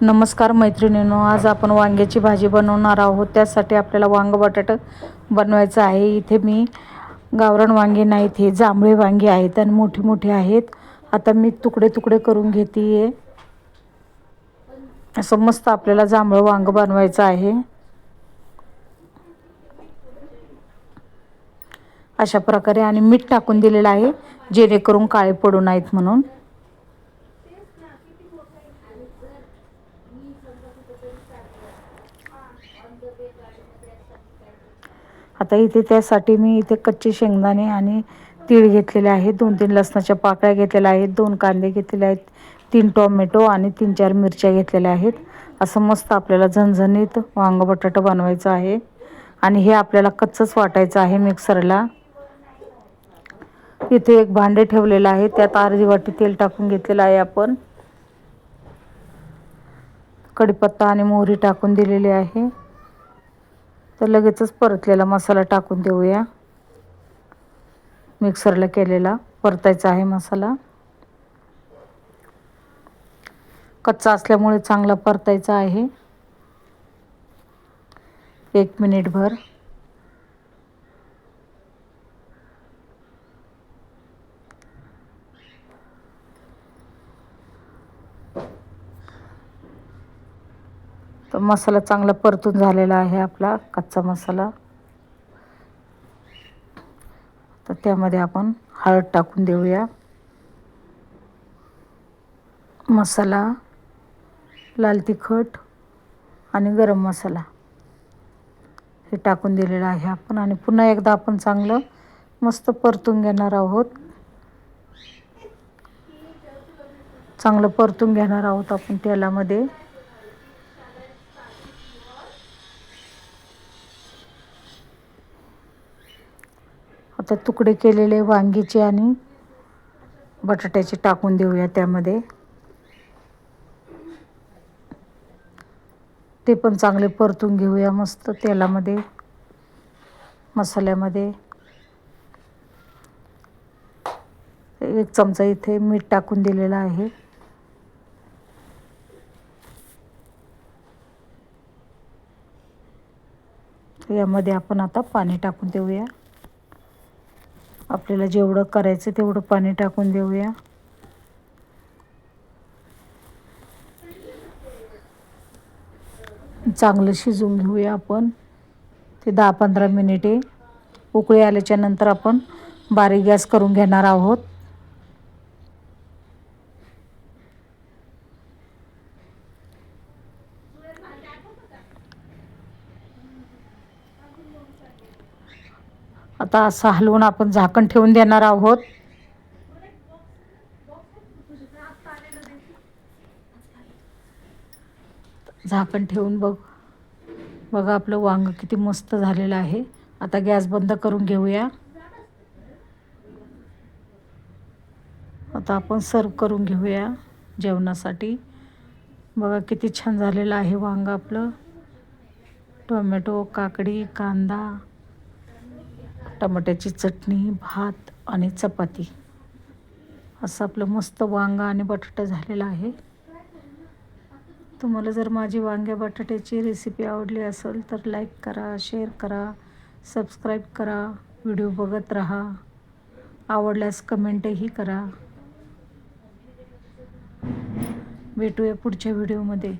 नमस्कार मैत्रिणींनो आज आपण वांग्याची भाजी बनवणार आहोत. त्यासाठी आपल्याला वांग बटाटा बनवायचं आहे. इथे मी गावरण वांगे नाहीत हे जांभळे वांगे आहेत आणि मोठी मोठी आहेत. आता मी तुकडे तुकडे करून घेते आहे असं मस्त आपल्याला जांभळं वांग बनवायचं आहे. अशा प्रकारे आणि मीठ टाकून दिलेलं आहे जेणेकरून काळे पडू नाहीत म्हणून. आता इथे त्यासाठी मी इथे कच्चे शेंगदाणे आणि तीळ घेतलेले आहेत. दोन तीन लसणाच्या पाकळ्या घेतलेल्या आहेत. दोन कांदे घेतलेले आहेत. तीन टोमॅटो आणि तीन चार मिरच्या घेतलेल्या आहेत. असं मस्त आपल्याला झणझणीत वांग बटाटा बनवायचं आहे. आणि हे आपल्याला कच्चंच वाटायचं आहे मिक्सरला. इथे एक भांडे ठेवलेलं आहे. त्यात अर्धी वाटी तेल टाकून घेतलेलं आहे आपण. कढीपत्ता आणि मोहरी टाकून दिलेली आहे. तर लगेचच परतलेला मसाला टाकून देऊया. मिक्सरला केलेला परतायचा आहे मसाला. कच्चा असल्यामुळे चांगला परतायचा आहे. एक मिनिटभर. तर मसाला चांगला परतून झालेला आहे आपला कच्चा मसाला. तर त्यामध्ये आपण हळद टाकून देऊया. मसाला लाल तिखट आणि गरम मसाला हे टाकून दिलेलं आहे आपण. आणि पुन्हा एकदा आपण चांगलं मस्त परतून घेणार आहोत. चांगलं परतून घेणार आहोत आपण तेलामध्ये. आता तुकडे केलेले वांगीचे आणि बटाट्याचे टाकून देऊया त्यामध्ये. ते पण चांगले परतून घेऊया मस्त तेलामध्ये मसाल्यामध्ये. एक चमचा इथे मीठ टाकून दिलेला आहे. यामध्ये आपण आता पाणी टाकून देऊया. आपल्याला जेवढं करायचं तेवढं पाणी टाकून देऊया. चांगलं शिजवून घेऊया आपण. ते दहा पंधरा मिनिटे उकळी आल्याच्यानंतर आपण बारीक गॅस करून घेणार आहोत. आता असं हलवून आपण झाकण ठेवून देणार आहोत. झाकण ठेवून बघ. बघा आपलं वांग किती मस्त झालेलं आहे. आता गॅस बंद करून घेऊया. आता आपण सर्व करून घेऊया जेवणासाठी. बघा किती छान झालेलं आहे वांग आपलं. टोमॅटो काकडी कांदा. टमाट्याची चटणी भात आणि चपाती. असं आपलं मस्त वांगा आणि बटाटा झालेलं आहे. तुम्हाला जर माझी वांग्या बटाट्याची रेसिपी आवडली असेल तर लाईक करा शेअर करा सबस्क्राईब करा व्हिडिओ बघत राहा. आवडल्यास कमेंटही करा. भेटूया पुढच्या व्हिडिओमध्ये